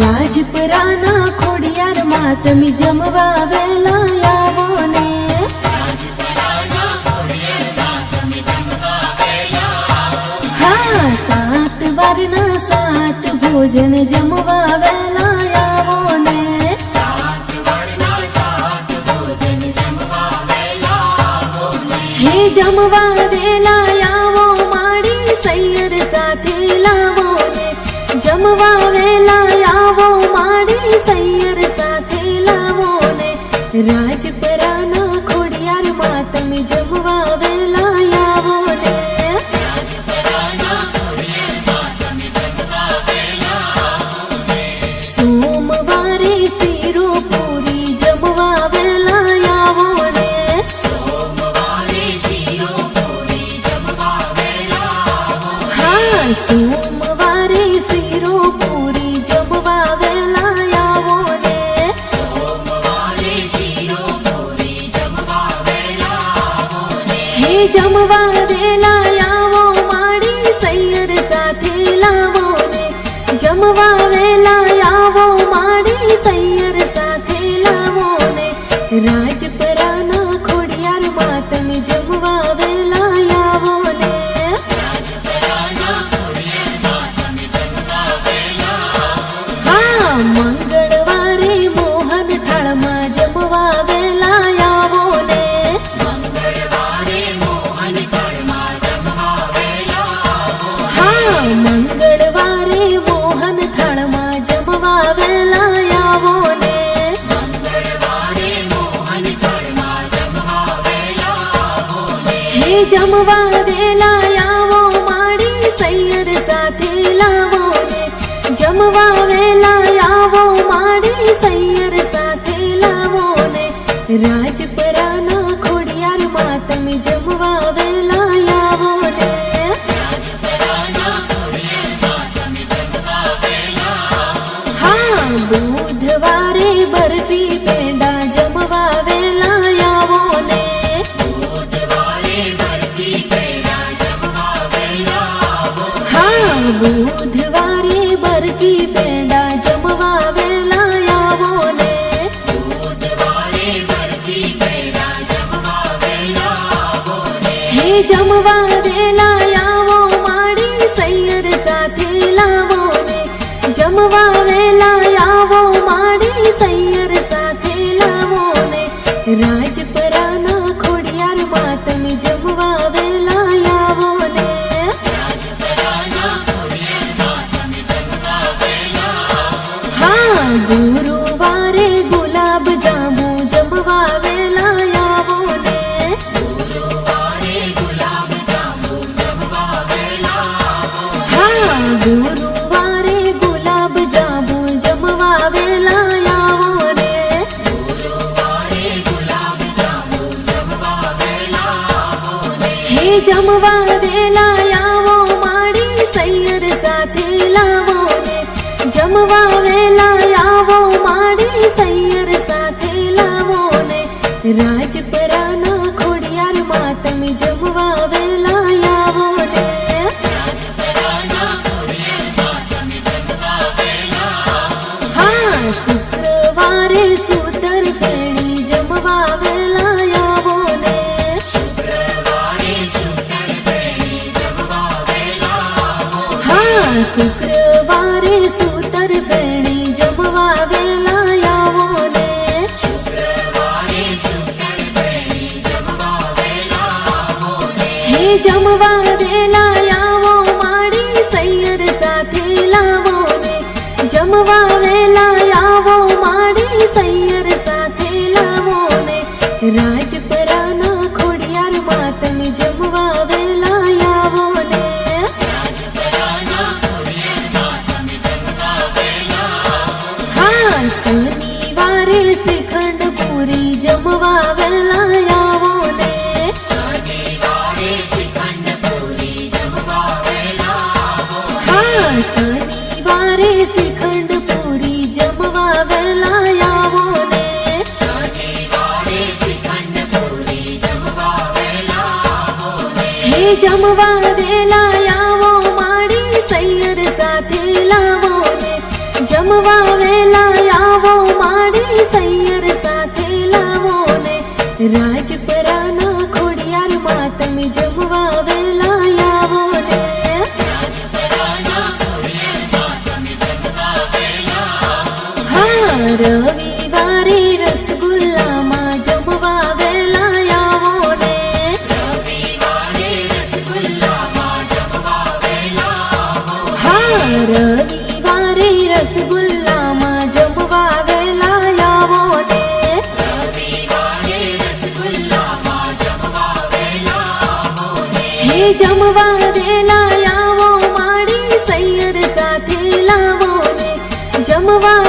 રાજપરાના ખોડિયારમાં તમે જમવા વેલા આવો ને. હા, સાત વારના સાત ભોજન જમવા વેલા આવો હે જમવા વેલા આવો માડી સૈયર સાથે લાવો જમવા જમવા વેલા આવો માડી સૈયર સાથે લાવો ને. જમવા વેલા આવો માડી સૈયર સાથે લાવો ને. રાજપરાના જમવા વેલા આવો માડી સૈયર સાથે લાવો ને. જમવા વેલા આવો માડી સૈયર સાથે લાવો ને. રાજપરાના ખોડિયારમાં તમે જમવા વેલા આવો ને. હા, બુધવારે બુધવારે બરફી પેંડા જમવા વેલા આવો ને હે જમવા વેલા આવો સૈયર સાથે લાવો ને જમવા જમવા વેલા લાવો માડી સૈયર સાથે લાવો ને. જમવા વેલા લાવો માડી સૈયર સાથે લાવો ને. રાજપરાના ખોડિયારમાં તમે જમવા હે જમવા વેલા આવો માડી સૈયર સાથે લાવો ને જમવા વેલા આવો માડી સૈયર સાથે લાવો ને જમવા વેલા આવો માડી સૈયર સાથે લાવો ને રાજપરાના ખોડિયારમાં તમે જમવા જમવા